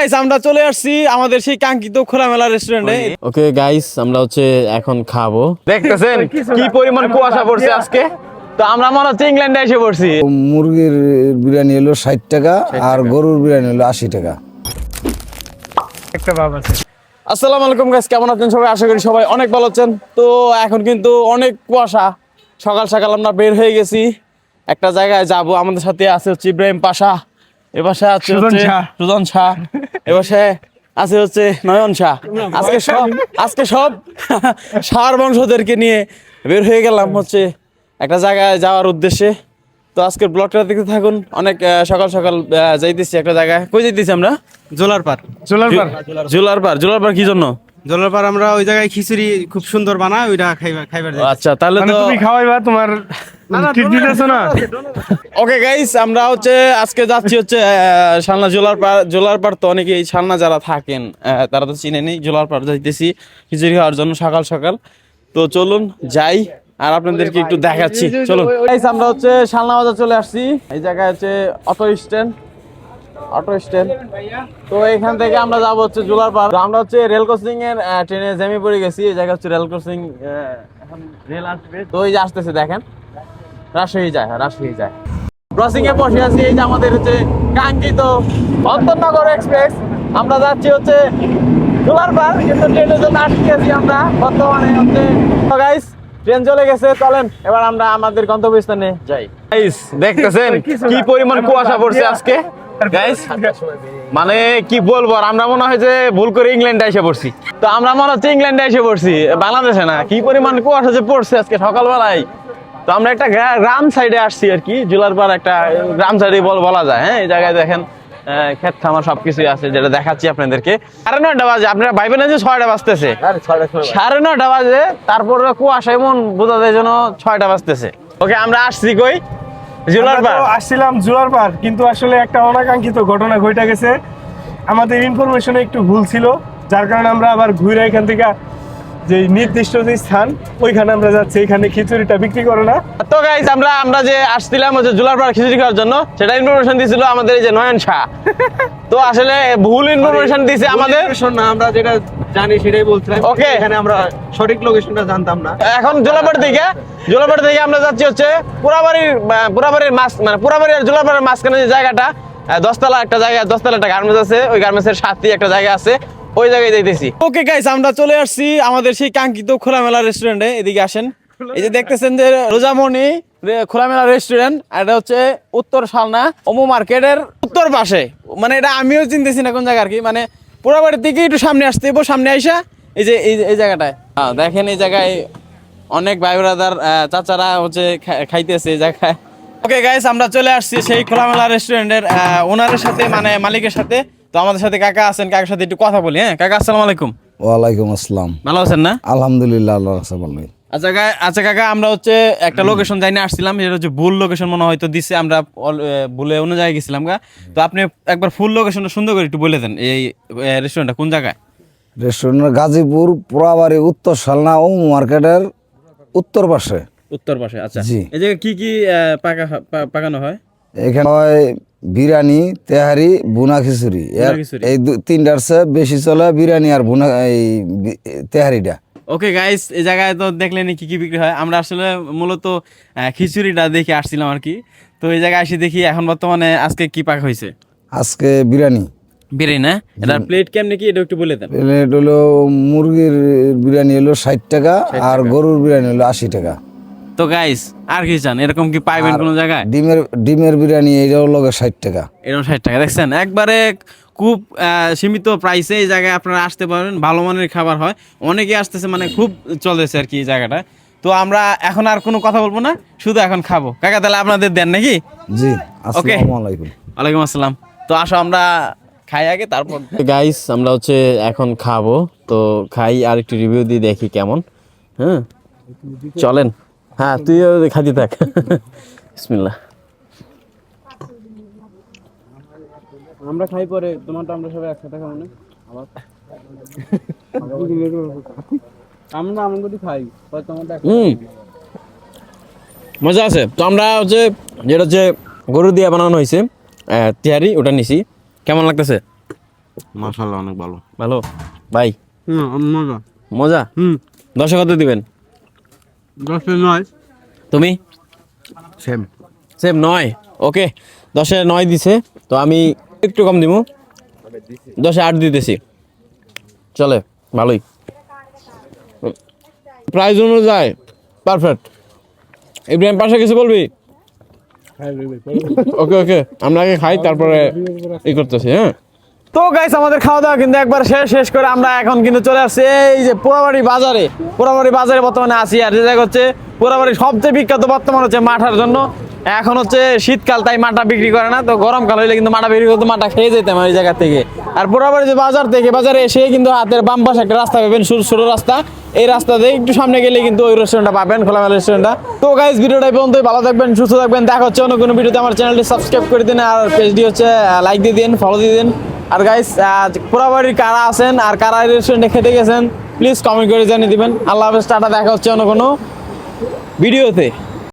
Guys, আমরা চলে আসছি আমাদের সেই কাঙ্ক্ষিত খোলামেলা রেস্টুরেন্টে ওকে গাইস আমরা হচ্ছে এখন খাব। দেখতেছেন কি পরিমাণ কুয়াশা পড়ছে আজকে? তো আমরা মনে হচ্ছে ইংল্যান্ডে এসে পড়ছি। মুরগির বিরিয়ানি হলো ষাট টাকা আর গরুর বিরিয়ানি হলো আশি টাকা। আসসালামু আলাইকুম গাইস কেমন আছেন সবাই? আশা করি সবাই অনেক ভালো আছেন। তো এখন কিন্তু অনেক কুয়াশা। সকাল সকাল আমরা বের হয়ে গেছি। একটা জায়গায় যাব। আমাদের সাথে আছে হচ্ছে ইব্রাহিম পাশা। এ পাশে আছে হচ্ছে সুজন শাহ। এ পাশে আছে হচ্ছে নয়ন শাহ। আজকে সব আজকে সব সার বংশদেরকে নিয়ে বের হয়ে গেলাম হচ্ছে একটা জায়গায় যাওয়ার উদ্দেশ্যে। তো আজকের ব্লগটা দেখতে থাকুন। অনেক সকাল সকাল আহ, যাইতেছি একটা জায়গায়। কই যাইতেছি আমরা? জোলার পার জুলার পার জুলার পার কি জন্য? জোলার পার আমরা ওই জায়গায় খিচুড়ি খুব সুন্দর বানায় ওইটা খাইবার খাইবার আচ্ছা তাহলে মানে তো তুমি খাওয়াইবা তোমার ওকে গাইস আমরা হচ্ছে আজকে যাচ্ছি হচ্ছে আহ, শালনা জোলার পার তো অনেকেই শালনা যারা থাকেন আহ, তারা তো চিনে নেই জোলার যাইতেছি খিচুড়ি খাওয়ার জন্য সকাল সকাল। তো চলুন যাই আর আপনাদেরকে একটু দেখাচ্ছি চলুন। গাইস আমরা হচ্ছে শালনা বাজার চলে আসছি এই জায়গায় হচ্ছে অটো স্ট্যান্ড অটো স্ট্যান্ড। তো এখান থেকে আমরা যাব হচ্ছে জোলার আমরা হচ্ছে রেল ক্রসিং এর ট্রেনে পড়ে গেছি এই জায়গা হচ্ছে রেল ক্রসিং এখন রেল আসবে। তো এই যে আসতেছে দেখেন। রাজশাহী যায় হ্যাঁ, রাজশাহী যায়। ক্রসিং এ বসে আছি এই যে আমাদের হচ্ছে কাঙ্ক্ষিত অন্তর্নগর এক্সপ্রেস আমরা যাচ্ছি হচ্ছে কিন্তু ট্রেনের জন্য আটকে আছি আমরা বর্তমানে হচ্ছে। গাইস ট্রেন চলে গেছে চলেন এবার আমরা আমাদের গন্তব্যস্থানে যাই। গাইস দেখতেছেন কি পরিমাণ কুয়াশা পড়ছে আজকে? গাইস মানে কি বলব আমরা মনে হয় যে ভুল করে ইংল্যান্ডে এসে পড়ছি। তো আমরা মনে হচ্ছে ইংল্যান্ডে এসে পড়ছি বাংলাদেশে না। কি পরিমাণ কুয়াশা যে পড়ছে আজকে সকালবেলায়। তো আমরা একটা গ্রা- গ্রাম সাইডে আসছি আর কি জুলার পার একটা গ্রাম সাইডে বলা যায় হ্যাঁ? এই জায়গায় দেখেন ক্ষেত খামার সবকিছুই আছে যেটা দেখাচ্ছি আপনাদেরকে। সাড়ে নয়টা বাজে আপনারা ভাইবেন না যে ছয়টা বাজতেছে? সাড়ে নয়টা বাজে তারপরে কুয়াশা এমন বোঝা যায় যেন ছয়টা বাজতেছে। ওকে আমরা আসছি কই? জুলার আমরা আসছিলাম জুলার পার কিন্তু আসলে একটা অনাকাঙ্ক্ষিত ঘটনা ঘটে গেছে। আমাদের ইনফরমেশনে একটু ভুল ছিল যার কারণে আমরা আবার ঘুরে এখান থেকে যে নির্দিষ্ট যে স্থান ওইখানে আমরা যাচ্ছি এখানে খিচুড়িটা বিক্রি করে না। তো গাইস আমরা আমরা যে আসছিলাম হচ্ছে জুলার পার খিচুড়ি খাওয়ার জন্য সেটা ইনফরমেশন দিছিল আমাদের এই যে নয়ন শাহ। তো আসলে ভুল ইনফরমেশন দিছে আমাদের। লোকেশন না আমরা যেটা জানি সেটাই বলছিলাম। Okay. এখানে আমরা সঠিক লোকেশনটা জানতাম না। এখন জোলাপাড় থেকে জোলাপাড় থেকে আমরা যাচ্ছি হচ্ছে পুরাবাড়ির পুরাবাড়ির মাছ মানে পুরাবাড়ি আর জোলাপাড়ের মাঝখানে যে জায়গাটা দশতলা একটা জায়গা দশতলা একটা গার্মেন্টস আছে ওই গার্মেন্টসের সাথে একটা জায়গা আছে। ওই জায়গায় যাইতেছি। ওকে গাইস আমরা চলে আসছি আমাদের সেই কাঙ্ক্ষিত খোলামেলা রেস্টুরেন্টে এদিকে আসেন। এই যে দেখতেছেন যে রোজামণি খোলামেলা রেস্টুরেন্ট এটা হচ্ছে উত্তর শালনা ওমো মার্কেটের উত্তর পাশে। মানে এটা আমিও চিনতেছি না কোন জায়গা আর কি। মানে পোড়াবাড়ির দিকে একটু সামনে আসতে হইবো, সামনে আইসা এই যে এই যে- এই জায়গাটায়। হ্যাঁ, দেখেন এই জায়গায় অনেক ভাই ব্রাদার চাচারা হচ্ছে খাইতেছে এই জায়গায়। ওকে গাইস আমরা চলে আসছি সেই খোলামেলা রেস্টুরেন্টের ওনারের সাথে মানে মালিকের সাথে। তো আমাদের সাথে কাকা আছেন কাকার সাথে একটু কথা বলি হ্যাঁ? কাকা আসসালামু আলাইকুম। ওয়ালাইকুম আসসালাম। ভালো আছেন না? আলহামদুলিল্লাহ আল্লাহ রাখছে ভালোই আচ্ছা আচ্ছা কাকা আমরা হচ্ছে একটা লোকেশন যাই না আসছিলাম যেটা হচ্ছে ভুল লোকেশন মনে হয়তো দিছে আমরা ভুলে অন্য জায়গায় গেছিলাম গা তো আপনি একবার ফুল লোকেশনটা সুন্দর করে একটু বলে দেন এই রেস্টুরেন্টটা কোন জায়গায়? রেস্টুরেন্ট গাজীপুর পোড়াবাড়ি উত্তর শালনা ও মার্কেটের উত্তর পাশে। উত্তর পাশে আচ্ছা। এই জায়গায় কি কি পাকা পাকানো হয়? এখানে হয় বিরিয়ানি তেহারি বুনা খিচুড়ি। এই তিনটার চেয়ে বেশি চলে বিরিয়ানি আর বুনা এই তেহারিটা। ওকে গাইস এই জায়গায় তো দেখলেন কি কি বিক্রি হয়। আমরা আসলে মূলত খিচুড়িটা দেখে আসছিলাম আর কি। তো এই জায়গায় এসে দেখি এখন বর্তমানে আজকে কি পাক হয়েছে? আজকে বিরিয়ানি। বিরিয়ানি না? এটা প্লেট কেমনে কি? এটা একটু বলে দেন। প্লেট হলো মুরগির বিরিয়ানি হলো ষাট টাকা। আর গরুর বিরিয়ানি হলো আশি টাকা। তো গাইস আর কি চান? এরকম কি পাইবেন কোনো জায়গায়? ডিমের ডিমের বিরিয়ানি এইটাও লগে ষাট টাকা। এরকম ষাট টাকা। দেখছেন একবারে খুব সীমিত প্রাইসে এই জায়গায় আপনারা আসতে পারেন ভালো মানের খাবার হয়। অনেকে আসতেছে মানে খুব চলেছে আর কি এই জায়গাটা। তো আমরা এখন আর কোনো কথা বলব না শুধু এখন খাব। কাকা তাহলে আপনাদের দেন নাকি? জি আসসালামু আলাইকুম। ওয়ালাইকুম আসসালাম। তো আসো আমরা খাই আগে তারপর গাইস আমরা হচ্ছে এখন খাব। তো খাই আর একটু রিভিউ দিয়ে দেখি কেমন। হ্যাঁ? চলেন। হ্যাঁ তুইও খাদি থাক। বিসমিল্লাহ। আমরা খাই পরে তোমারটা আমরা সবাই একসাথে খাব না? আবার? আমরা আমরা যদি খাই পরে তোমারটা হুম। মজা আছে। তো আমরা হচ্ছে যেটা হচ্ছে গরু দিয়ে বানানো হয়েছে তিহারি ওটা নিছি। কেমন লাগতেছে? মাশাআল্লাহ অনেক ভালো। ভালো? ভাই? মজা। মজা? হুম। দশে কত দিবেন। দশে নয়। তুমি? সেম সেম নয়। ওকে দশে নয় দিছে তো আমি একটু কম দিব দশে আট দিতেছি। চলে ভালোই। প্রাইস অনুযায়ী পারফেক্ট ইব্রাহিম পাশে কিছু বলবি? ওকে ওকে আমরা আগে খাই তারপরে ই করতেছি হ্যাঁ? তো গাইস আমাদের খাওয়া দাওয়া কিন্তু একবার শেষ শেষ করে আমরা এখন কিন্তু চলে আসছি এই যে পোড়াবাড়ি বাজারে। পোড়াবাড়ি বাজারে বর্তমানে আছি আর যে জায়গা হচ্ছে পোড়াবাড়ির সবচেয়ে বিখ্যাত বর্তমান হচ্ছে মাঠার জন্য। এখন হচ্ছে শীতকাল, তাই মাঠা বিক্রি করে না, তো গরমকাল হইলে কিন্তু মাঠা বিক্রি করতে মাঠা খেয়ে যেতাম ওই জায়গা থেকে। আর পোড়াবাড়ি যে বাজার থেকে, বাজারে এসে কিন্তু হাতের বাম পাশে একটা রাস্তা পাবেন ছোট ছোট রাস্তা। এই রাস্তা দিয়ে একটু সামনে গেলে কিন্তু ওই রেস্টুরেন্টটা পাবেন, খোলামেলা রেস্টুরেন্টটা তো গাইস ভিডিওটা এই পর্যন্তই, ভালো থাকবেন, সুস্থ থাকবেন, দেখা হচ্ছে অন্য কোনো ভিডিওতে। আমার চ্যানেলটি সাবস্ক্রাইব করে দিন আর পেজটি হচ্ছে লাইক দিয়ে দিন ফলো দিয়ে দিন। আর গাইস পোড়াবাড়ির কারা আছেন আর কারা রেস্টুরেন্টে খেতে গেছেন প্লিজ কমেন্ট করে জানিয়ে দিবেন। আল্লাহ হাফেজ, টাটা, দেখা হচ্ছে অন্য কোনো ভিডিওতে।